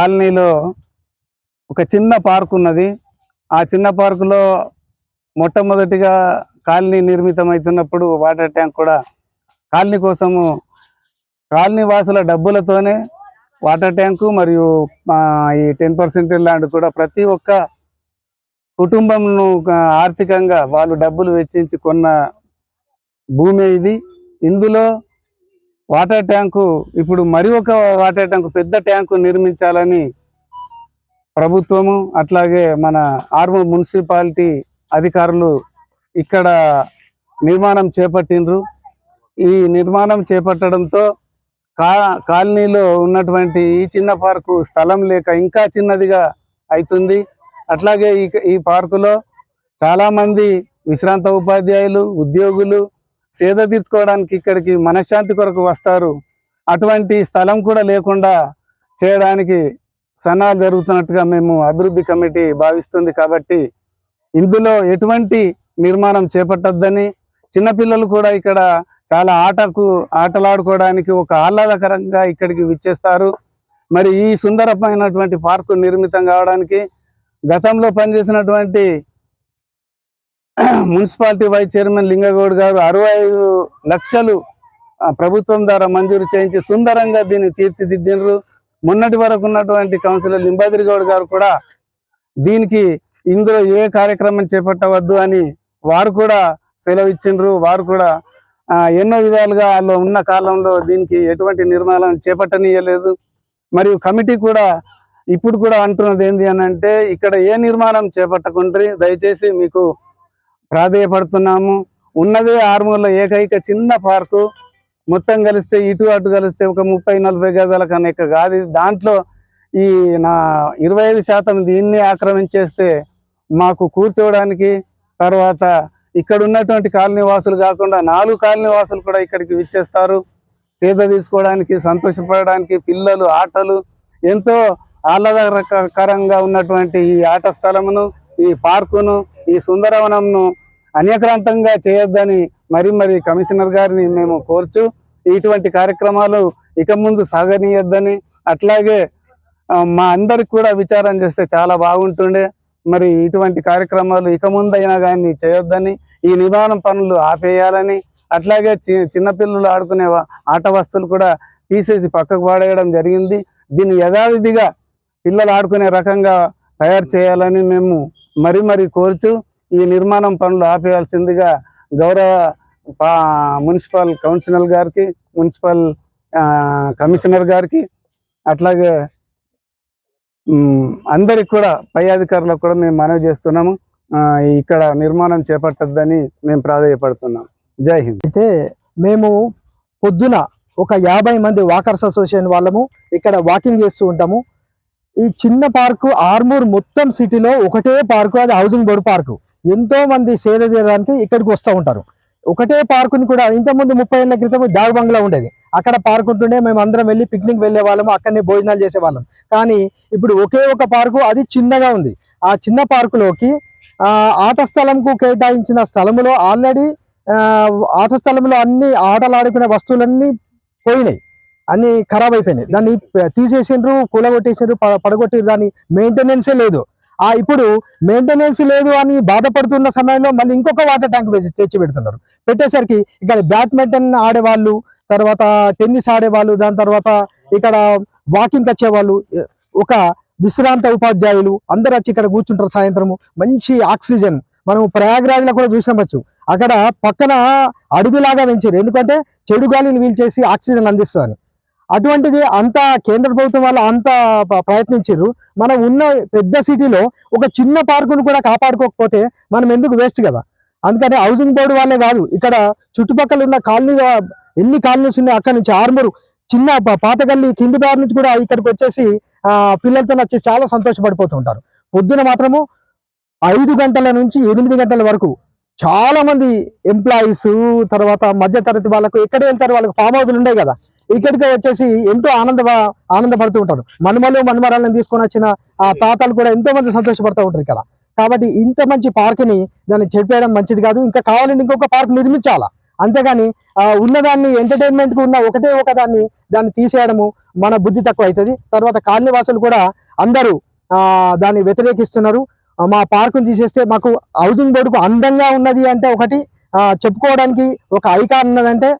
కాలనీలో ఒక చిన్న పార్క్ ఉన్నది. ఆ చిన్న పార్కులో మొట్టమొదటిగా కాలనీ నిర్మితమవుతున్నప్పుడు వాటర్ ట్యాంక్ కూడా కాలనీ కోసము కాలనీ వాసుల డబ్బులతోనే వాటర్ ట్యాంకు మరియు ఈ టెన్ పర్సెంట్ ల్యాండ్ కూడా ప్రతి ఒక్క కుటుంబంను ఆర్థికంగా వాళ్ళు డబ్బులు వెచ్చించి కొన్న భూమి ఇది. ఇందులో వాటర్ ట్యాంకు ఇప్పుడు మరి ఒక వాటర్ ట్యాంకు పెద్ద ట్యాంకు నిర్మించాలని ప్రభుత్వము అట్లాగే మన ఆర్మూర్ మున్సిపాలిటీ అధికారులు ఇక్కడ నిర్మాణం చేపట్టిండ్రు. ఈ నిర్మాణం చేపట్టడంతో కా కాలనీలో ఉన్నటువంటి ఈ చిన్న పార్కు స్థలం లేక ఇంకా చిన్నదిగా అవుతుంది అట్లాగే ఈ ఈ పార్కులో చాలా మంది విశ్రాంత ఉపాధ్యాయులు ఉద్యోగులు సేద తీర్చుకోవడానికి ఇక్కడికి మనశ్శాంతి కొరకు వస్తారు. అటువంటి స్థలం కూడా లేకుండా చేయడానికి సన్నాలు జరుగుతున్నట్టుగా మేము అభివృద్ధి కమిటీ భావిస్తుంది కాబట్టి ఇందులో ఎటువంటి నిర్మాణం చేపట్టద్దని చిన్నపిల్లలు కూడా ఇక్కడ చాలా ఆటకు ఆటలాడుకోవడానికి ఒక ఆహ్లాదకరంగా ఇక్కడికి విచ్చేస్తారు. మరి ఈ సుందరమైనటువంటి పార్కు నిర్మితం కావడానికి గతంలో పనిచేసినటువంటి మున్సిపాలిటీ వైస్ చైర్మన్ లింగగౌడ్ గారు అరవై ఐదు లక్షలు ప్రభుత్వం ద్వారా మంజూరు చేయించి సుందరంగా దీన్ని తీర్చిదిద్దిండ్రు. మొన్నటి వరకు ఉన్నటువంటి కౌన్సిలర్ లింబాద్రి గౌడ్ గారు కూడా దీనికి ఇందులో ఏ కార్యక్రమం చేపట్టవద్దు అని వారు కూడా సెలవు ఇచ్చిండ్రు. వారు కూడా ఎన్నో విధాలుగా వాళ్ళు ఉన్న కాలంలో దీనికి ఎటువంటి నిర్మాణం చేపట్టనీయలేదు. మరియు కమిటీ కూడా ఇప్పుడు కూడా అంటున్నది ఏంటి అని అంటే ఇక్కడ ఏ నిర్మాణం చేపట్టకుండ్రి? దయచేసి మీకు ప్రాధేయపడుతున్నాము. ఉన్నదే ఆరుమూల ఏకైక చిన్న పార్కు. మొత్తం కలిస్తే ఇటు అటు కలిస్తే ఒక ముప్పై నలభై గజాల కన్నా ఎక్కువ కాదు దాంట్లో ఈ నా ఇరవై ఐదు శాతం దీన్ని ఆక్రమించేస్తే మాకు కూర్చోవడానికి తర్వాత ఇక్కడ ఉన్నటువంటి కాలనీ వాసులు కాకుండా నాలుగు కాలనీ వాసులు కూడా ఇక్కడికి విచ్చేస్తారు. సేద తీసుకోవడానికి సంతోషపడడానికి పిల్లలు ఆటలు ఎంతో ఆహ్లాదకరంగా ఉన్నటువంటి ఈ ఆట స్థలమును ఈ పార్కును ఈ సుందరవనంను అనేకరాంతంగా చేయొద్దని మరి మరి కమిషనర్ గారిని మేము కోర్చు ఇటువంటి కార్యక్రమాలు ఇక ముందు సాగనీయొద్దని అట్లాగే మా అందరికి కూడా విచారం చేస్తే చాలా బాగుంటుండే. మరి ఇటువంటి కార్యక్రమాలు ఇక ముందైనా కానీ చేయొద్దని ఈ నివారణ పనులు ఆపేయాలని అట్లాగే చి చిన్నపిల్లలు ఆడుకునే ఆట వస్తువులు కూడా తీసేసి పక్కకు పాడేయడం జరిగింది. దీన్ని యథావిధిగా పిల్లలు ఆడుకునే రకంగా తయారు చేయాలని మేము మరి మరి కోరుచు ఈ నిర్మాణం పనులు ఆపేయాల్సిందిగా గౌరవ పా- మున్సిపల్ కౌన్సిలర్ గారికి మున్సిపల్ కమిషనర్ గారికి అట్లాగే అందరికి కూడా పై అధికారులకు కూడా మేము మనవి చేస్తున్నాము. ఇక్కడ నిర్మాణం చేపట్టద్దని మేము ప్రాధాయపడుతున్నాం. జై హింద్. అయితే మేము పొద్దున ఒక యాభై మంది వాకర్స్ అసోసియేషన్ వాళ్ళము ఇక్కడ వాకింగ్ చేస్తూ ఉంటాము. ఈ చిన్న పార్కు ఆర్మూర్ మొత్తం సిటీలో ఒకటే పార్కు అది హౌసింగ్ బోర్డు పార్కు. ఎంతో మంది సేద తీయడానికి ఇక్కడికి వస్తూ ఉంటారు. ఒకటే పార్కుని కూడా ఇంతకుముందు ముప్పై ఏళ్ళ క్రితం డాగ్ బంగ్లా ఉండేది. అక్కడ పార్క్ ఉంటుండే మేము అందరం వెళ్ళి పిక్నిక్ వెళ్ళే వాళ్ళము అక్కడనే భోజనాలు చేసేవాళ్ళం. కానీ ఇప్పుడు ఒకే ఒక పార్కు అది చిన్నగా ఉంది. ఆ చిన్న పార్కులోకి ఆట స్థలంకు కేటాయించిన స్థలములో ఆల్రెడీ ఆట స్థలంలో అన్ని ఆటలు ఆడుకునే వస్తువులన్నీ పోయినాయి. అన్ని ఖరాబ్ అయిపోయినాయి. దాన్ని తీసేసిండ్రు కూలగొట్టేసిండ్రు ప- పడగొట్టిరు దాని మెయింటెనెన్సే లేదు. ఆ ఇప్పుడు మెయింటెనెన్స్ లేదు అని బాధపడుతున్న సమయంలో మళ్ళీ ఇంకొక వాటర్ ట్యాంక్ తెచ్చి పెడుతున్నారు పెట్టేసరికి ఇక్కడ బ్యాడ్మింటన్ ఆడేవాళ్ళు తర్వాత టెన్నిస్ ఆడేవాళ్ళు దాని తర్వాత ఇక్కడ వాకింగ్ వచ్చేవాళ్ళు ఒక విశ్రాంత ఉపాధ్యాయులు అందరు వచ్చి ఇక్కడ కూర్చుంటారు సాయంత్రము. మంచి ఆక్సిజన్. మనం ప్రయాగరాజ్లో కూడా చూసినవచ్చు. అక్కడ పక్కన అడవిలాగా పెంచారు. ఎందుకంటే చెడు గాలిని వీల్చేసి ఆక్సిజన్ అందిస్తుంది అటువంటిది అంత కేంద్ర ప్రభుత్వం వాళ్ళు అంత ప్రయత్నించారు మనం ఉన్న పెద్ద సిటీలో ఒక చిన్న పార్కును కూడా కాపాడుకోకపోతే మనం ఎందుకు వేస్ట్ కదా? అందుకని హౌసింగ్ బోర్డు వాళ్ళే కాదు ఇక్కడ చుట్టుపక్కల ఉన్న కాలనీ ఎన్ని కాలనీస్ ఉన్నాయి అక్కడ నుంచి ఆర్మూరు చిన్న పాతగల్లి కింది బార్ నుంచి కూడా ఇక్కడికి వచ్చేసి పిల్లలతో వచ్చి చాలా సంతోషపడిపోతుంటారు పొద్దున మాత్రము ఐదు గంటల నుంచి ఎనిమిది గంటల వరకు చాలా మంది ఎంప్లాయీస్ తర్వాత మధ్య తరగతి వాళ్ళకు ఎక్కడ వెళ్తారు వాళ్ళకి ఫామ్ హౌస్లు ఉండే కదా. ఇక్కడికి వచ్చేసి ఎంతో ఆనంద ఆనందపడుతూ ఉంటారు. మనుమలు మనుమరాలను తీసుకొని వచ్చిన ఆ తాతలు కూడా ఎంతో మంది సంతోషపడుతూ ఉంటారు ఇక్కడ. కాబట్టి ఇంత మంచి పార్క్ని దాన్ని చెడిపేయడం మంచిది కాదు. ఇంకా కావాలంటే ఇంకొక పార్క్ నిర్మించాలా? అంతేగాని ఆ, ఉన్నదాన్ని ఎంటర్టైన్మెంట్కు ఉన్న ఒకటే ఒక దాన్ని దాన్ని తీసేయడము మన బుద్ధి తక్కువ అవుతుంది. తర్వాత కాలనీ వాసులు కూడా అందరూ ఆ, దాన్ని వ్యతిరేకిస్తున్నారు. మా పార్కును తీసేస్తే మాకు హౌసింగ్ బోర్డుకు అందంగా ఉన్నది అంటే ఒకటి ఆ, చెప్పుకోవడానికి ఒక ఐకాన్ ఉన్నదంటే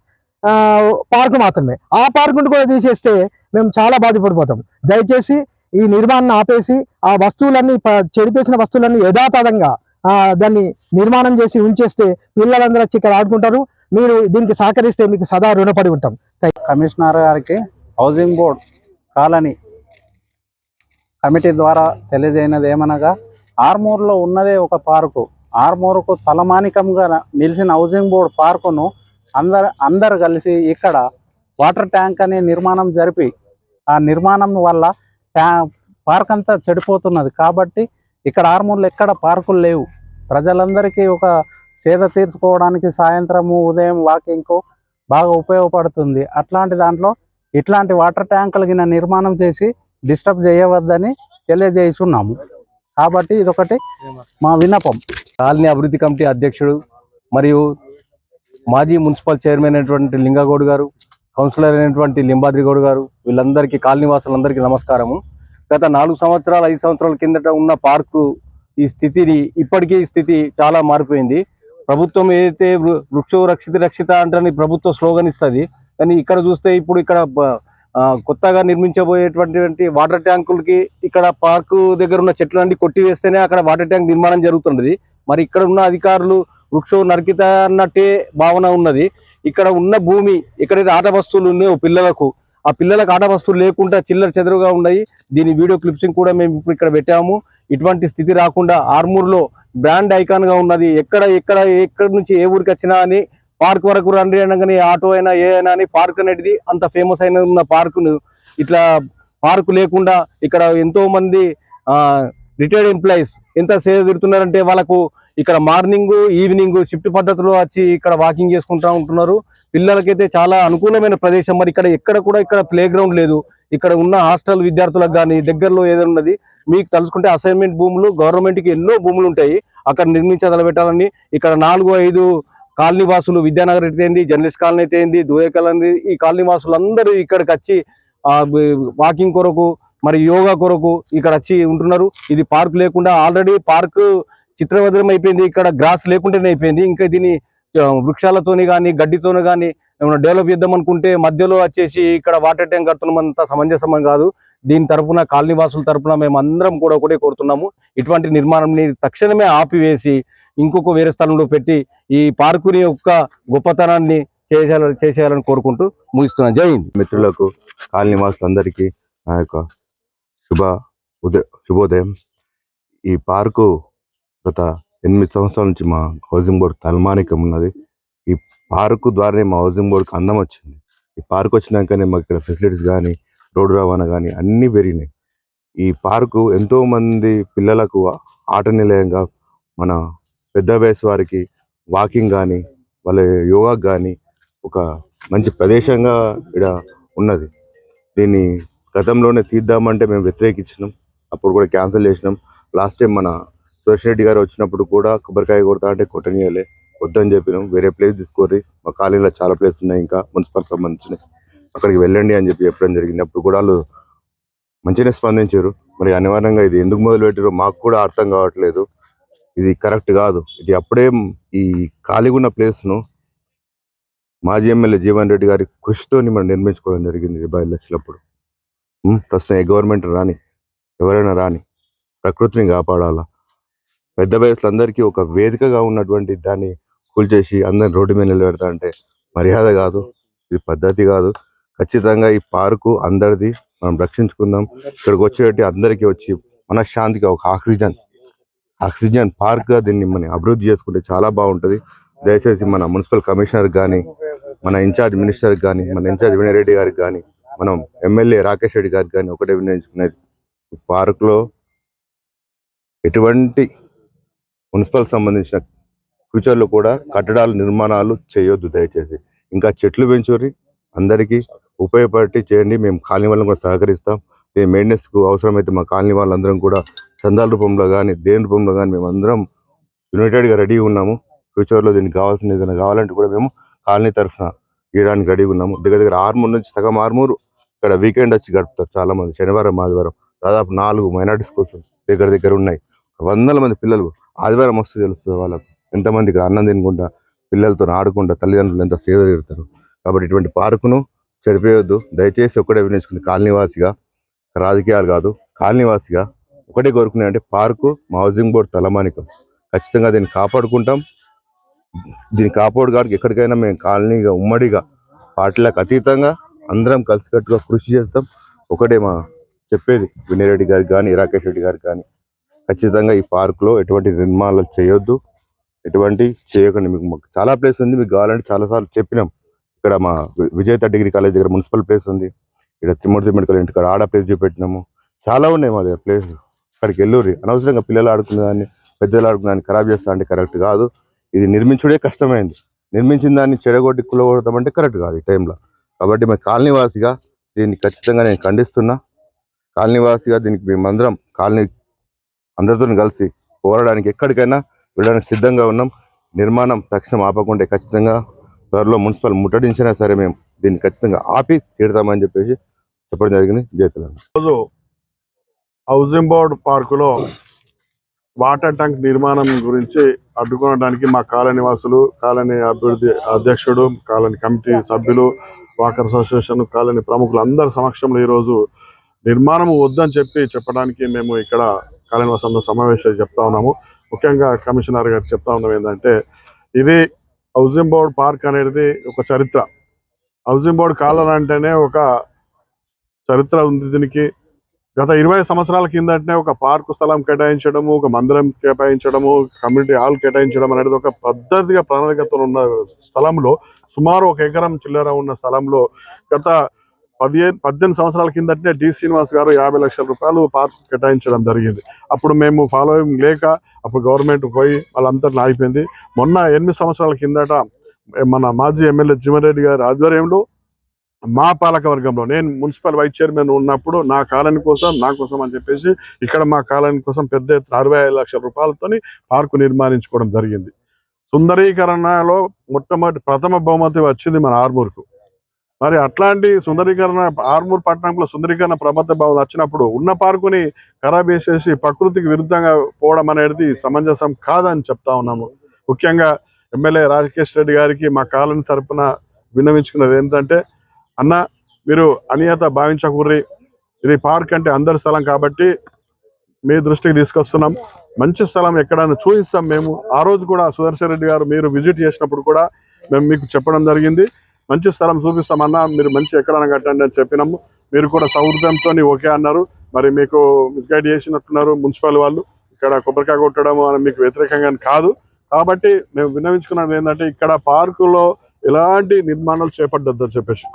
పార్కు మాత్రమే. ఆ పార్కును కూడా తీసేస్తే మేము చాలా బాధపడిపోతాం. దయచేసి ఈ నిర్మాణాన్ని ఆపేసి ఆ వస్తువులన్నీ చెడిపేసిన వస్తువులన్నీ యథాతథంగా దాన్ని నిర్మాణం చేసి ఉంచేస్తే పిల్లలందరూ వచ్చి ఇక్కడ ఆడుకుంటారు. మీరు దీనికి సహకరిస్తే మీకు సదా రుణపడి ఉంటాం. కమిషనర్ గారికి హౌసింగ్ బోర్డ్ కాలనీ కమిటీ ద్వారా తెలియజేయనది ఏమనగా ఆర్మూర్లో ఉన్నదే ఒక పార్కు. ఆర్మూర్కు తలమానికంగా నిలిచిన హౌసింగ్ బోర్డ్ పార్కును అందరు అందరు కలిసి ఇక్కడ వాటర్ ట్యాంక్ అనే నిర్మాణం జరిపి ఆ నిర్మాణం వల్ల ట్యా పార్క్ అంతా చెడిపోతున్నది. కాబట్టి ఇక్కడ ఆర్మూర్లో ఎక్కడ పార్కులు లేవు. ప్రజలందరికీ ఒక సేద తీర్చుకోవడానికి సాయంత్రము ఉదయం వాకింగ్కు బాగా ఉపయోగపడుతుంది. అట్లాంటి దాంట్లో ఇట్లాంటి వాటర్ ట్యాంకులు గిన నిర్మాణం చేసి డిస్టర్బ్ చేయవద్దని తెలియజేస్తున్నాము కాబట్టి ఇదొకటి మా విన్నపం. కాలనీ అభివృద్ధి కమిటీ అధ్యక్షుడు మరియు మాజీ మున్సిపల్ చైర్మన్ అయినటువంటి లింగగౌడ్ గారు కౌన్సిలర్ అయినటువంటి లింబాద్రి గౌడ్ గారు వీళ్ళందరికీ కాలనీ వాసులందరికీ నమస్కారము. గత నాలుగు సంవత్సరాలు ఐదు సంవత్సరాల కిందట ఉన్న పార్కు ఈ స్థితిని ఇప్పటికీ ఈ స్థితి చాలా మారిపోయింది. ప్రభుత్వం ఏదైతే వృ- వృక్షో రక్షిత రక్షిత అంటని ప్రభుత్వం స్లోగన్ ఇస్తుంది కానీ ఇక్కడ చూస్తే ఇప్పుడు ఇక్కడ కొత్తగా నిర్మించబోయేటువంటి వాటర్ ట్యాంకులకి ఇక్కడ పార్కు దగ్గర ఉన్న చెట్లన్నీ కొట్టివేస్తేనే అక్కడ వాటర్ ట్యాంక్ నిర్మాణం జరుగుతున్నది. మరి ఇక్కడ ఉన్న అధికారులు వృక్షం నరికిత అన్నట్టే భావన ఉన్నది. ఇక్కడ ఉన్న భూమి ఎక్కడైతే ఆట వస్తువులు ఉన్నాయో పిల్లలకు ఆ పిల్లలకు ఆట వస్తువులు లేకుండా చిల్లర చెదరుగా ఉన్నాయి. దీని వీడియో క్లిప్సింగ్ కూడా మేము ఇప్పుడు ఇక్కడ పెట్టాము. ఇటువంటి స్థితి రాకుండా ఆర్మూర్లో బ్రాండ్ ఐకాన్గా ఉన్నది. ఎక్కడ ఎక్కడ ఎక్కడి నుంచి ఏ ఊరికి వచ్చినా అని పార్క్ వరకు రండి అనగానే ఆటో అయినా ఏ అయినా అని పార్క్ అనేది అంత ఫేమస్ అయిన ఉన్న పార్కును ఇట్లా పార్కు లేకుండా ఇక్కడ ఎంతో మంది రిటైర్డ్ ఎంప్లాయీస్ ఎంత సేవ తిరుగుతున్నారంటే వాళ్ళకు ఇక్కడ మార్నింగ్ ఈవినింగ్ షిఫ్ట్ పద్ధతిలో వచ్చి ఇక్కడ వాకింగ్ చేసుకుంటా ఉంటున్నారు. పిల్లలకైతే చాలా అనుకూలమైన ప్రదేశం. మరి ఇక్కడ ఎక్కడ కూడా ఇక్కడ ప్లే గ్రౌండ్ లేదు. ఇక్కడ ఉన్న హాస్టల్ విద్యార్థులకు కానీ దగ్గరలో ఏదైనా ఉన్నది మీకు తలుచుకుంటే అసైన్మెంట్ భూములు గవర్నమెంట్కి ఎన్నో భూములు ఉంటాయి. అక్కడ నిర్మించదలబెట్టాలని ఇక్కడ నాలుగు ఐదు కాలనీ వాసులు విద్యానగర్ అయితే ఏంది జర్నలిస్ట్ కాలనీ అయితే ఏంది దూయ కాలనీ ఈ కాలనీవాసులు అందరూ ఇక్కడికి వచ్చి వాకింగ్ కొరకు మరి యోగా కొరకు ఇక్కడ వచ్చి ఉంటున్నారు. ఇది పార్క్ లేకుండా ఆల్రెడీ పార్క్ చిత్రవదనం అయిపోయింది. ఇక్కడ గ్రాస్ లేకుండానే అయిపోయింది. ఇంకా దీన్ని వృక్షాలతోని కానీ గడ్డితోని కానీ ఏమైనా డెవలప్ చేద్దాం అనుకుంటే మధ్యలో వచ్చేసి ఇక్కడ వాటర్ ట్యాంక్ కడుతున్నంత సమంజసం కాదు. దీని తరఫున కాలనీవాసుల తరఫున తరపున మేము అందరం కూడా ఒకటే కోరుతున్నాము. ఇటువంటి నిర్మాణంని తక్షణమే ఆపివేసి ఇంకొక వేరే స్థలంలో పెట్టి ఈ పార్కుని యొక్క గొప్పతనాన్ని చేసేయాలని చేసేయాలని కోరుకుంటూ ముగిస్తున్నాను. జై హింద్. మిత్రులకు కాలనీవాసులందరికీ నా యొక్క శుభ ఉదయ శుభోదయం. ఈ పార్కు గత ఎనిమిది సంవత్సరాల నుంచి మా హౌసింగ్ బోర్డు తలమానికం ఉన్నది. ఈ పార్కు ద్వారానే మా హౌసింగ్ బోర్డుకి అందం వచ్చింది. ఈ పార్క్ వచ్చినాకనే మాకు ఇక్కడ ఫెసిలిటీస్ కానీ రోడ్డు రవాణా కానీ అన్నీ పెరిగినాయి. ఈ పార్కు ఎంతోమంది పిల్లలకు ఆట నిలయంగా మన పెద్ద వయసు వారికి వాకింగ్ కానీ వాళ్ళ యోగా కానీ ఒక మంచి ప్రదేశంగా ఇక్కడ ఉన్నది. దీన్ని గతంలోనే తీద్దామంటే మేము వ్యతిరేకించినాం. అప్పుడు కూడా క్యాన్సిల్ చేసినాం. లాస్ట్ టైం మన సురేష్ రెడ్డి గారు వచ్చినప్పుడు కూడా కొబ్బరికాయ కొడతా అంటే కొట్టనీయలే వద్దని చెప్పినాం. వేరే ప్లేస్ తీసుకోర్రి. మా కాలనీలో చాలా ప్లేస్ ఉన్నాయి ఇంకా మున్సిపల్ సంబంధించినవి. అక్కడికి వెళ్ళండి అని చెప్పి చెప్పడం జరిగింది. అప్పుడు కూడా వాళ్ళు మంచిగానే స్పందించారు. మరి అనివార్యంగా ఇది ఎందుకు మొదలు పెట్టారో మాకు కూడా అర్థం కావట్లేదు. ఇది కరెక్ట్ కాదు. ఇది అప్పుడే ఈ ఖాళీగా ఉన్న ప్లేస్ను మాజీ ఎమ్మెల్యే జీవన్ రెడ్డి గారి కృషితోని మనం నిర్మించుకోవడం జరిగింది. ఈ బై ఎలక్షన్లప్పుడు ప్రస్తుతం ఏ గవర్నమెంట్ రాని ఎవరైనా రాని ప్రకృతిని కాపాడాలా? పెద్ద వయసులందరికీ ఒక వేదికగా ఉన్నటువంటి దాన్ని కూల్చేసి అందరిని రోడ్డు మీద నిలబెడతా అంటే మర్యాద కాదు ఇది పద్ధతి కాదు. ఖచ్చితంగా ఈ పార్కు అందరిది మనం రక్షించుకుందాం. ఇక్కడికి వచ్చేటి అందరికీ వచ్చి మనశ్శాంతిగా ఒక ఆక్సిజన్ ఆక్సిజన్ పార్క్గా దీన్ని మనం అభివృద్ధి చేసుకుంటే చాలా బాగుంటుంది. దయచేసి మన మున్సిపల్ కమిషనర్ కానీ మన ఇన్ఛార్జ్ మినిస్టర్ కానీ మన ఇన్ఛార్జ్ వినయ్ రెడ్డి గారికి కానీ మనం ఎమ్మెల్యే రాకేష్ రెడ్డి గారికి కానీ ఒకటే వినియోగించుకునేది ఈ పార్కులో ఎటువంటి మున్సిపల్ సంబంధించిన ఫ్యూచర్లో కూడా కట్టడాలు నిర్మాణాలు చేయొద్దు దయచేసి. ఇంకా చెట్లు పెంచుకొని అందరికీ ఉపయోగపడి చేయండి. మేము కాలనీ వాళ్ళని కూడా సహకరిస్తాం. మేము మెయింటెనెన్స్కు అవసరమైతే మా కాలనీ వాళ్ళందరం కూడా చందాల రూపంలో కానీ దేని రూపంలో కానీ మేము అందరం యునైటెడ్గా రెడీ ఉన్నాము. ఫ్యూచర్లో దీనికి కావాల్సిన ఏదైనా కావాలంటే కూడా మేము కాలనీ తరఫున ఇవ్వడానికి రెడీగా ఉన్నాము. దగ్గర దగ్గర ఆర్మూర్ నుంచి సగం ఆర్మూరు ఇక్కడ వీకెండ్ వచ్చి గడుపుతారు చాలా మంది శనివారం ఆదివారం. దాదాపు నాలుగు మైనార్టీ స్కూల్స్ దగ్గర దగ్గర ఉన్నాయి. వందల మంది పిల్లలు ఆదివారం వస్తే తెలుస్తుంది వాళ్ళకు. ఎంతమంది ఇక్కడ అన్నం తినకుండా పిల్లలతో ఆడుకుంటా తల్లిదండ్రులు ఎంత సేద తీరుతారు. కాబట్టి ఇటువంటి పార్కును చెడిపోయొద్దు. దయచేసి ఒకటే వినియోగించుకుని కాలనీవాసిగా రాజకీయాలు కాదు కాలనీవాసిగా ఒకటే కోరుకునే అంటే పార్కు మా హౌసింగ్ బోర్డు తలమానికం. ఖచ్చితంగా దీన్ని కాపాడుకుంటాం. దీన్ని కాపాడుకోవడానికి ఎక్కడికైనా మేము కాలనీగా ఉమ్మడిగా పార్టీలకు అతీతంగా అందరం కలిసికట్టుగా కృషి చేస్తాం. ఒకటే మా చెప్పేది వినయరెడ్డి గారికి కానీ రాకేష్ రెడ్డి గారికి కానీ ఖచ్చితంగా ఈ పార్కులో ఎటువంటి నిర్మాణాలు చేయొద్దు. ఎటువంటి చేయకండి. మీకు మాకు చాలా ప్లేస్ ఉంది. మీకు కావాలంటే చాలాసార్లు చెప్పినాం. ఇక్కడ మా విజేత డిగ్రీ కాలేజ్ దగ్గర మున్సిపల్ ప్లేస్ ఉంది. ఇక్కడ తిమ్మూర్తి మెడికల్ ఇంటి ఇక్కడ ఆడ ప్లేస్ చూపెట్టినాము. చాలా ఉన్నాయి మా దగ్గర ప్లేస్ అక్కడికి వెళ్ళూరి అనవసరంగా పిల్లలు ఆడుకునే దాన్ని పెద్దలు ఆడుకునే దాన్ని ఖరాబ్ చేస్తా అంటే కరెక్ట్ కాదు. ఇది నిర్మించుడే కష్టమైంది. నిర్మించిన దాన్ని చెడగొట్టి కులగొడతామంటే కరెక్ట్ కాదు ఈ టైంలో కాబట్టి మేము కాలనీవాసిగా దీన్ని ఖచ్చితంగా నేను ఖండిస్తున్నా. కాలనీవాసిగా దీనికి మేమందరం కాలనీ అందరితో కలిసి పోరాడడానికి ఎక్కడికైనా వెళ్ళడానికి సిద్ధంగా ఉన్నాం. నిర్మాణం తక్షణం ఆపకుంటే ఖచ్చితంగా త్వరలో మున్సిపల్ ముట్టడించినా సరే మేము దీన్ని ఖచ్చితంగా ఆపి తీరుతామని చెప్పేసి చెప్పడం జరిగింది. జైతులను రోజు హౌసింగ్ బోర్డ్ పార్కులో వాటర్ ట్యాంక్ నిర్మాణం గురించి అడ్డుకోవడానికి మా కాలనీ నివాసులు కాలనీ అభివృద్ధి అధ్యక్షుడు కాలనీ కమిటీ సభ్యులు వాకర్ అసోసియేషన్ కాలనీ ప్రముఖులు అందరి సమక్షంలో ఈరోజు నిర్మాణం వద్దని చెప్పి చెప్పడానికి మేము ఇక్కడ కాలనీ వసంత సమావేశాలు చెప్తా ఉన్నాము. ముఖ్యంగా కమిషనర్ గారు చెప్తా ఉన్నాం ఏంటంటే ఇది హౌసింగ్ బోర్డ్ పార్క్ అనేది ఒక చరిత్ర. హౌసింగ్ బోర్డ్ కాలనీ అంటేనే ఒక చరిత్ర ఉంది దీనికి. గత ఇరవై సంవత్సరాల కిందటనే ఒక పార్కు స్థలం కేటాయించడము ఒక మందిరం కేటాయించడము కమ్యూనిటీ హాల్ కేటాయించడం అనేది ఒక పద్ధతిగా ప్రణాళికతో ఉన్న స్థలంలో సుమారు ఒక ఎకరం చిల్లర ఉన్న స్థలంలో గత పదిహేను పద్దెనిమిది సంవత్సరాల కిందటనే డి శ్రీనివాస్ గారు యాభై లక్షల రూపాయలు పార్క్ కేటాయించడం జరిగింది. అప్పుడు మేము ఫాలోయింగ్ లేక అప్పుడు గవర్నమెంట్ పోయి వాళ్ళంతా ఆగిపోయింది. మొన్న ఎనిమిది సంవత్సరాల కిందట మన మాజీ ఎమ్మెల్యే జిమరెడ్డి గారి ఆధ్వర్యంలో మా పాలక వర్గంలో నేను మున్సిపల్ వైస్ చైర్మన్ ఉన్నప్పుడు నా కాలనీ కోసం నా కోసం అని చెప్పేసి ఇక్కడ మా కాలనీ కోసం పెద్ద ఎత్తున అరవై ఐదు లక్షల రూపాయలతోని పార్కు నిర్మాణించుకోవడం జరిగింది. సుందరీకరణలో మొట్టమొదటి ప్రథమ బహుమతి వచ్చింది మన ఆర్మూర్కు. మరి అట్లాంటి సుందరీకరణ ఆర్మూర్ పట్టణంలో సుందరీకరణ ప్రబద్ధ భావం వచ్చినప్పుడు ఉన్న పార్కుని ఖరాబ్ చేసేసి ప్రకృతికి విరుద్ధంగా పోవడం అనేది సమంజసం కాదని చెప్తా ఉన్నాము. ముఖ్యంగా ఎమ్మెల్యే రాజకేష్ రెడ్డి గారికి మా కాలనీ తరపున విన్నవించుకున్నది ఏంటంటే అన్న మీరు అనియత భావించకూర్రి. ఇది పార్క్ అంటే అందరి స్థలం కాబట్టి మీ దృష్టికి తీసుకొస్తున్నాం. మంచి స్థలం ఎక్కడైనా చూపిస్తాం మేము. ఆ రోజు కూడా సుదర్శన్ రెడ్డి గారు మీరు విజిట్ చేసినప్పుడు కూడా మేము మీకు చెప్పడం జరిగింది. మంచి స్థలం చూపిస్తామన్నా మీరు మంచి ఎక్కడైనా కట్టండి అని చెప్పినాము. మీరు కూడా సౌహృదంతో ఓకే అన్నారు. మరి మీకు మిస్గైడ్ చేసినట్టున్నారు మున్సిపల్ వాళ్ళు. ఇక్కడ కొబ్బరికాయ కొట్టడం అని మీకు వ్యతిరేకంగా కాదు. కాబట్టి మేము విన్నవించుకున్నది ఏంటంటే ఇక్కడ పార్కులో ఎలాంటి నిర్మాణాలు చేపట్టద్దని చెప్పేసి.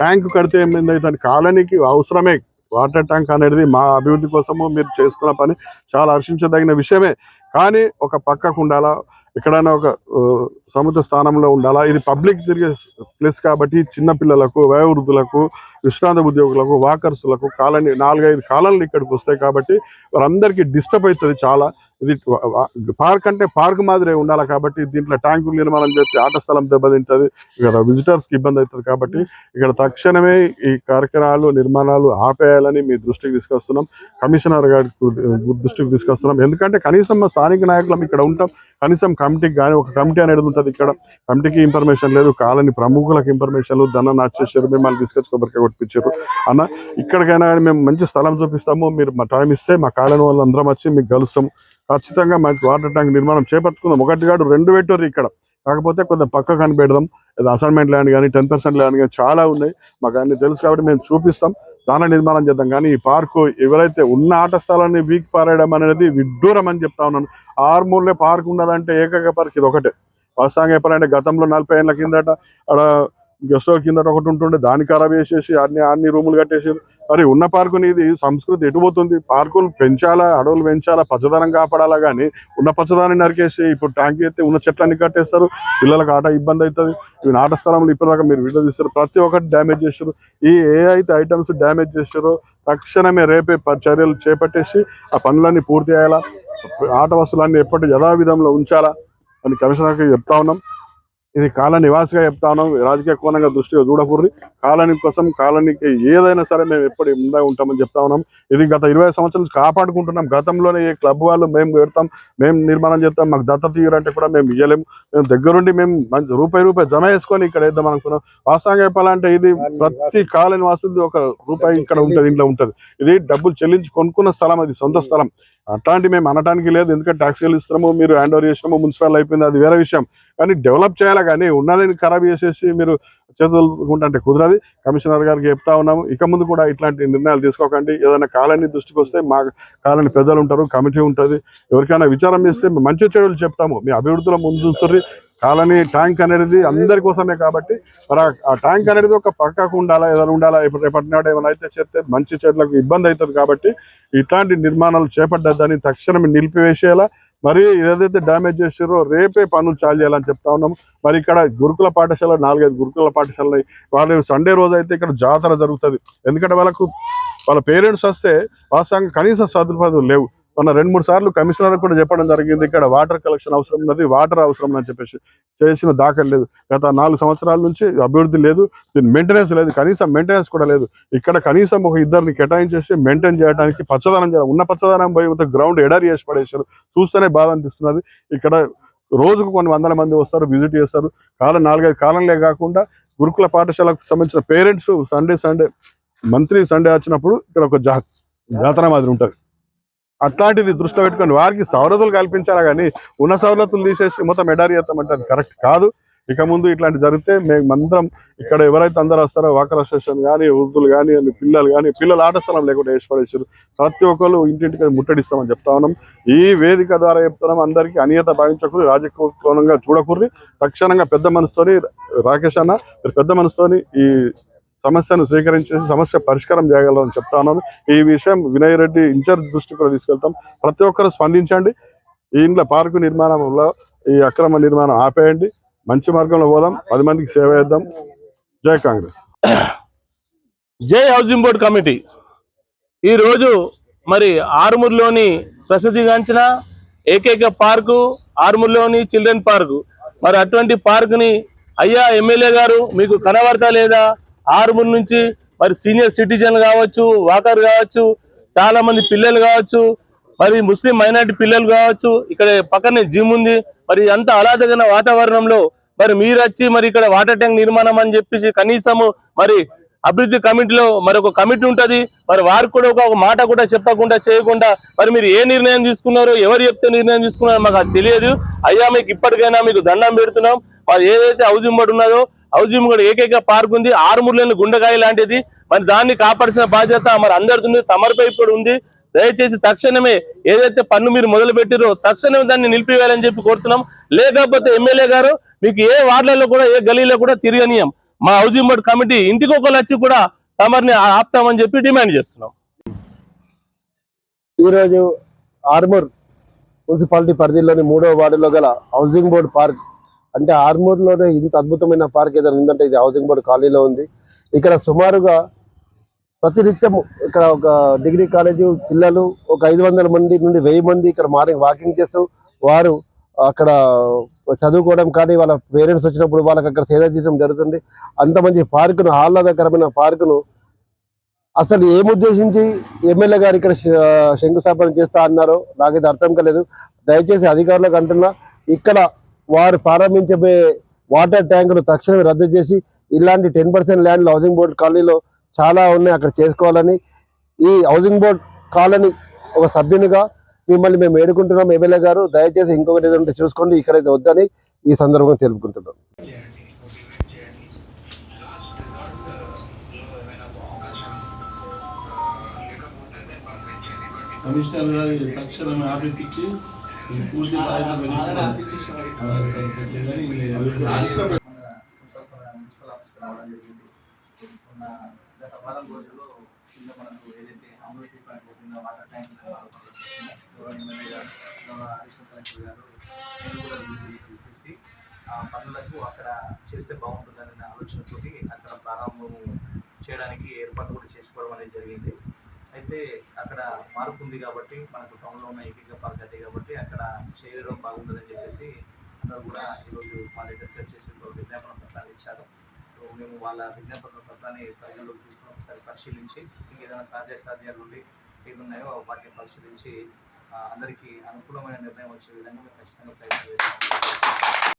ట్యాంక్ కడితే ఏమైంది? కాలనీకి అవసరమే. వాటర్ ట్యాంక్ అనేది మా అభివృద్ధి కోసము మీరు చేస్తున్న పని చాలా హర్షించదగిన విషయమే. కానీ ఒక పక్కకు ఉండాలా? ఎక్కడైనా ఒక సముద్ర స్థానంలో ఉండాలా? ఇది పబ్లిక్ తిరిగే ప్లేస్ కాబట్టి చిన్న పిల్లలకు వయోవృద్ధులకు విశ్రాంత ఉద్యోగులకు వాకర్స్లకు కాలనీ నాలుగైదు కాలనీలు ఇక్కడికి వస్తాయి కాబట్టి వారందరికీ డిస్టర్బ్ అవుతుంది చాలా. ఇది పార్క్ అంటే పార్క్ మాదిరే ఉండాలి కాబట్టి దీంట్లో ట్యాంకులు నిర్మాణం చేస్తే ఆట స్థలం దెబ్బతింటది. ఇక్కడ విజిటర్స్కి ఇబ్బంది అవుతుంది కాబట్టి ఇక్కడ తక్షణమే ఈ కార్యక్రమాలు నిర్మాణాలు ఆపేయాలని మీ దృష్టికి తీసుకొస్తున్నాం. కమిషనర్ గారి దృష్టికి తీసుకొస్తున్నాం. ఎందుకంటే కనీసం మా స్థానిక నాయకులం ఇక్కడ ఉంటాం. కనీసం కమిటీకి కానీ ఒక కమిటీ అనేది ఉంటుంది ఇక్కడ. కమిటీకి ఇన్ఫర్మేషన్ లేదు. కాలని ప్రముఖులకు ఇన్ఫర్మేషన్ ధన నాచేసారు మిమ్మల్ని తీసుకొచ్చి కొబ్బరికాయ కొట్టించారు అన్న ఇక్కడికైనా కానీ మేము మంచి స్థలం చూపిస్తాము. మీరు మా టైం ఇస్తే మా కాలనీ వాళ్ళు అందరం వచ్చి మీకు కలుస్తాము. ఖచ్చితంగా మంచి వాటర్ ట్యాంక్ నిర్మాణం చేపట్టుకుందాం ఒకటి కాదు రెండు పెట్టారు ఇక్కడ. కాకపోతే కొంత పక్క కనిపెడదాం. ఏదో అసైన్మెంట్ ల్యాండ్ కానీ టెన్ పర్సెంట్ ల్యాండ్ కానీ చాలా ఉన్నాయి. మాకు అన్ని తెలుసు కాబట్టి మేము చూపిస్తాం. దాని నిర్మాణం చేద్దాం. కానీ ఈ పార్కు ఎవరైతే ఉన్న ఆట స్థలాన్ని వీక్ పారేయడం అనేది విడ్డూరం అని చెప్తా ఉన్నాను. ఆర్మూర్లే పార్క్ ఉన్నదంటే ఏకైక పార్క్ ఇది ఒకటే. వాస్తవంగా చెప్పాలంటే గతంలో నలభై ఏళ్ళ కిందట అక్కడ గెస్ట్ హౌస్ కిందట ఒకటి ఉంటుండే. దాన్ని ఖరాబ్ చేసేసి అన్ని అన్ని రూములు కట్టేసారు. మరి ఉన్న పార్కుని ఇది సంస్కృతి ఎటుపోతుంది పార్కులు పెంచాలా అడవులు పెంచాలా పచ్చదనం కాపాడాలా కానీ ఉన్న పచ్చదనాన్ని నరికేసి ఇప్పుడు ట్యాంక్ ఎత్తే ఉన్న చెట్లన్నీ కట్టేస్తారు పిల్లలకు ఆట ఇబ్బంది అవుతుంది ఇవి నాట స్థలంలో ఇప్పటిదాకా మీరు వీడియో తీస్తారు. ప్రతి ఒక్కటి డ్యామేజ్ చేస్తారు. ఈ ఏ అయితే ఐటమ్స్ డ్యామేజ్ చేస్తారో. తక్షణమే రేపే ప- చర్యలు చేపట్టేసి ఆ పనులన్నీ పూర్తి చేయాలా? ఆట వస్తువులన్నీ ఎప్పటి యథావిధంలో ఉంచాలా? అని కమిషనర్కి చెప్తా ఉన్నాం. ఇది కాలనీ నివాసిగా చెప్తాను రాజకీయ కోణంగా దృష్టిగా చూడకూడదు. కాలనీ కోసం కాలనీకి ఏదైనా సరే మేము ఎప్పుడు ఉండే ఉంటామని చెప్తా ఉన్నాం. ఇది గత ఇరవై సంవత్సరాల కాపాడుకుంటున్నాం. గతంలోనే ఈ క్లబ్ వాళ్ళు మేము పెడతాం మేము నిర్మాణం చేస్తాం మాకు దత్తత తీయరంటే కూడా మేము ఇయ్యలేము మేము దగ్గరుండి మేము మంచి రూపాయి రూపాయి జమ చేసుకొని ఇక్కడ వేద్దాం అనుకున్నాం. వాస్తవంగా చెప్పాలంటే ఇది ప్రతి కాలనీ వాసుది ఒక రూపాయి ఇక్కడ ఉంటుంది ఇంట్లో ఉంటుంది. ఇది డబ్బులు చెల్లించి కొనుక్కున్న స్థలం అది సొంత స్థలం. అట్లాంటి మేము అనడానికి లేదు. ఎందుకంటే ట్యాక్సీలు ఇస్తున్నాము మీరు హ్యాండ్ ఓవర్ చేసినాము మున్సిపల్ అయిపోయింది అది వేరే విషయం. కానీ డెవలప్ చేయాలి కానీ ఉన్నదని ఖరాబ్ చేసేసి మీరు చేతులుకుంటే కుదరది. కమిషనర్ గారికి చెప్తా ఉన్నాము. ఇక ముందు కూడా ఇట్లాంటి నిర్ణయాలు తీసుకోకండి. ఏదైనా కాలనీ దృష్టికి వస్తే మా కాలనీ పెద్దలు ఉంటారు కమిటీ ఉంటుంది. ఎవరికైనా విచారం చేస్తే మంచి చెడులు చెప్తాము. మీ అభివృద్ధిలో ముందు కాలనీ ట్యాంక్ అనేది అందరి కోసమే కాబట్టి మరి ఆ- ట్యాంక్ అనేది ఒక పక్కకు ఉండాలా ఏదైనా ఉండాలా? రేపటి నాడు ఏమైనా అయితే చేస్తే మంచి చెట్లకు ఇబ్బంది అవుతుంది కాబట్టి ఇట్లాంటి నిర్మాణాలు చేపట్టద్దని తక్షణం నిలిపివేసేలా మరి ఏదైతే డ్యామేజ్ చేసారో రేపే పనులు చాలు చేయాలని చెప్తా ఉన్నాం మరి ఇక్కడ గురుకుల పాఠశాల నాలుగైదు గురుకుల పాఠశాలలు వాళ్ళు సండే రోజు అయితే ఇక్కడ జాతర జరుగుతుంది. ఎందుకంటే వాళ్ళకు వాళ్ళ పేరెంట్స్ వస్తే వాస్తవంగా కనీస సదుపాయాలు లేవు. మొన్న రెండు మూడు సార్లు కమిషనర్ కూడా చెప్పడం జరిగింది ఇక్కడ వాటర్ కలెక్షన్ అవసరం ఉన్నది వాటర్ అవసరం అని చెప్పేసి చేసిన దాఖలు లేదు. గత నాలుగు సంవత్సరాల నుంచి అభివృద్ధి లేదు దీని మెయింటెనెన్స్ లేదు కనీసం మెయింటెనెన్స్ కూడా లేదు. ఇక్కడ కనీసం ఒక ఇద్దరిని కేటాయించేసి మెయింటైన్ చేయడానికి పచ్చదనం చేయాలి. ఉన్న పచ్చదనం పోయి గ్రౌండ్ ఎడారి చేసి పడేశారు. చూస్తేనే బాధ అనిపిస్తున్నది. ఇక్కడ రోజుకు కొన్ని వందల మంది వస్తారు విజిట్ చేస్తారు. కాలం నాలుగైదు కాలంలే కాకుండా గురుకుల పాఠశాలకు సంబంధించిన parents Sunday Sunday monthly Sunday వచ్చినప్పుడు ఇక్కడ ఒక జా జాతర మాదిరి ఉంటుంది. అట్లాంటిది దృష్టిలో పెట్టుకొని వారికి సవలతులు కల్పించాలా కానీ ఉన్న సవలతులు తీసేసి మొత్తం ఎడారి చేస్తామంటే అది కరెక్ట్ కాదు. ఇక ముందు ఇట్లాంటి జరిగితే మేము అందరం ఇక్కడ ఎవరైతే అందరూ వస్తారో వాకర్ అసోసియేషన్ కానీ వృద్ధులు కానీ పిల్లలు కానీ పిల్లలు ఆట స్థలం లేకుండా ఏర్పడేసారు ప్రతి ఒక్కరు ఇంటింటికి ముట్టడిస్తామని చెప్తా ఉన్నాం. ఈ వేదిక ద్వారా చెప్తున్నాం అందరికీ అనియత భావించకూడదు రాజకీయ కోణంగా తక్షణంగా పెద్ద మనసుతోని రాకేష్ అన్న పెద్ద మనసుతోని ఈ సమస్యను స్వీకరించేసి సమస్య పరిష్కారం చేయగలరని చెప్తా ఉన్నాను. ఈ విషయం వినయ్ రెడ్డి ఇన్ఛార్జ్ దృష్టికి కూడా తీసుకెళ్తాం. ప్రతి ఒక్కరు స్పందించండి. ఈ ఇంట్లో పార్కు నిర్మాణంలో ఈ అక్రమ నిర్మాణం ఆపేయండి. మంచి మార్గంలో పోదాం. పది మందికి సేవ చేద్దాం. జై కాంగ్రెస్. జై హౌసింగ్ బోర్డ్ కమిటీ. ఈరోజు మరి ఆరుమూరులోని ప్రసిద్ధిగాంచిన ఏకైక పార్కు ఆరుమూరులోని చిల్డ్రన్ పార్కు. మరి అటువంటి పార్కుని అయ్యా ఎమ్మెల్యే గారు మీకు కనబడతా లేదా? ఆరుమూరు నుంచి మరి సీనియర్ సిటిజన్ కావచ్చు వాకర్ కావచ్చు చాలా మంది పిల్లలు కావచ్చు మరి ముస్లిం మైనార్టీ పిల్లలు కావచ్చు ఇక్కడ పక్కనే జిమ్ ఉంది. మరి అంత అలాదగిన వాతావరణంలో మరి మీరు వచ్చి మరి ఇక్కడ వాటర్ ట్యాంక్ నిర్మాణం అని చెప్పేసి కనీసము మరి అభివృద్ధి కమిటీలో మరి ఒక కమిటీ ఉంటుంది. మరి వారికి కూడా ఒక మాట కూడా చెప్పకుండా చేయకుండా మరి మీరు ఏ నిర్ణయం తీసుకున్నారో ఎవరు చెప్తే నిర్ణయం తీసుకున్నారో మాకు అది తెలియదు. అయ్యా మీకు ఇప్పటికైనా మీకు దండం పెడుతున్నాం. మరి ఏదైతే హౌజింగ్ బోర్డు ఉన్నదో హౌసింగ్ బోర్డు ఏకైక పార్క్ ఉంది. ఆరుమూరులోని గుండెకాయ లాంటిది. మరి దాన్ని కాపాడాల్సిన బాధ్యత మరి అందరిది తమరిపై ఇప్పుడు ఉంది. దయచేసి తక్షణమే ఏదైతే పన్ను మీరు మొదలు పెట్టిరో తక్షణమే దాన్ని నిలిపివేయాలని చెప్పి కోరుతున్నాం. లేకపోతే ఎమ్మెల్యే గారు మీకు ఏ వార్డులలో కూడా ఏ గలీలో కూడా తిరగనీయం. మా హౌజింగ్ బోర్డు కమిటీ ఇంటికి ఒకరు వచ్చి కూడా తమరిని ఆపుతామని చెప్పి డిమాండ్ చేస్తున్నాం. ఈరోజు ఆర్మూర్ మున్సిపాలిటీ పరిధిలోని మూడో వార్డులో గల హౌసింగ్ బోర్డ్ పార్క్ అంటే ఆర్మూర్లోనే ఇంత అద్భుతమైన పార్క్ ఏదైనా ఉందంటే ఇది హౌసింగ్ బోర్డు కాలనీలో ఉంది. ఇక్కడ సుమారుగా ప్రతినిత్యం ఇక్కడ ఒక డిగ్రీ కాలేజీ పిల్లలు ఒక ఐదు వందల మంది నుండి వెయ్యి మంది ఇక్కడ మార్నింగ్ వాకింగ్ చేస్తూ వారు అక్కడ చదువుకోవడం కానీ వాళ్ళ పేరెంట్స్ వచ్చినప్పుడు వాళ్ళకి అక్కడ సేద తీయడం జరుగుతుంది. అంత మంచి పార్కును ఆహ్లాదకరమైన పార్కును అసలు ఏం ఉద్దేశించి ఎమ్మెల్యే గారు ఇక్కడ శ- శంకుస్థాపన చేస్తా అన్నారో నాకైతే అర్థం కాలేదు. దయచేసి అధికారులకు అంటున్నా ఇక్కడ వారు ప్రారంభించబోయే వాటర్ ట్యాంకును తక్షణమే రద్దు చేసి ఇలాంటి టెన్ పర్సెంట్ ల్యాండ్లు హౌసింగ్ బోర్డ్ కాలనీలో చాలా ఉన్నాయి అక్కడ చేసుకోవాలని ఈ హౌసింగ్ బోర్డ్ కాలనీ ఒక సభ్యునిగా మిమ్మల్ని మేము వేడుకుంటున్నాం. ఎమ్మెల్యే గారు దయచేసి ఇంకొకటి ఏదంటే చూసుకోండి. ఇక్కడైతే వద్దని ఈ సందర్భంగా తెలుపుకుంటున్నాం. కమిషనర్ గారి తక్షణమే ఆపిపించి పూర్తి బాధ్యత గత వారం రోజుల్లో కింద మనకు ఏదైతే అమృతి పాయింట్ కింద వాటర్ ట్యాంక్ ఎమ్మెల్యే గారు గౌరవ అడిషనల్ కలెక్టర్ గారు నేను కూడా విజిట్ చేసేసి ఆ పనులకు అక్కడ చేస్తే బాగుంటుందనే ఆలోచనతోటి అక్కడ ప్రారంభం చేయడానికి ఏర్పాటు కూడా చేసుకోవడం అనేది జరిగింది. అయితే అక్కడ పార్క్ ఉంది కాబట్టి మనకు టౌన్లో ఉన్న ఏకైక పార్క్ అదే కాబట్టి అక్కడ చేయడం బాగుంటుందని చెప్పేసి అందరూ కూడా ఈరోజు మా దగ్గరికి వచ్చేసి ఒక విజ్ఞాపన పత్రాలు ఇచ్చారు. సో మేము వాళ్ళ విజ్ఞాపన పత్రాన్ని ప్రజల్లోకి తీసుకుని ఒకసారి పరిశీలించి ఇంకేదైనా సాధ్యాసాధ్యాలు ఉండి ఏది ఉన్నాయో వాటిని పరిశీలించి అందరికీ అనుకూలమైన నిర్ణయం వచ్చే విధంగా మేము ఖచ్చితంగా ప్రయత్నం చేస్తాం.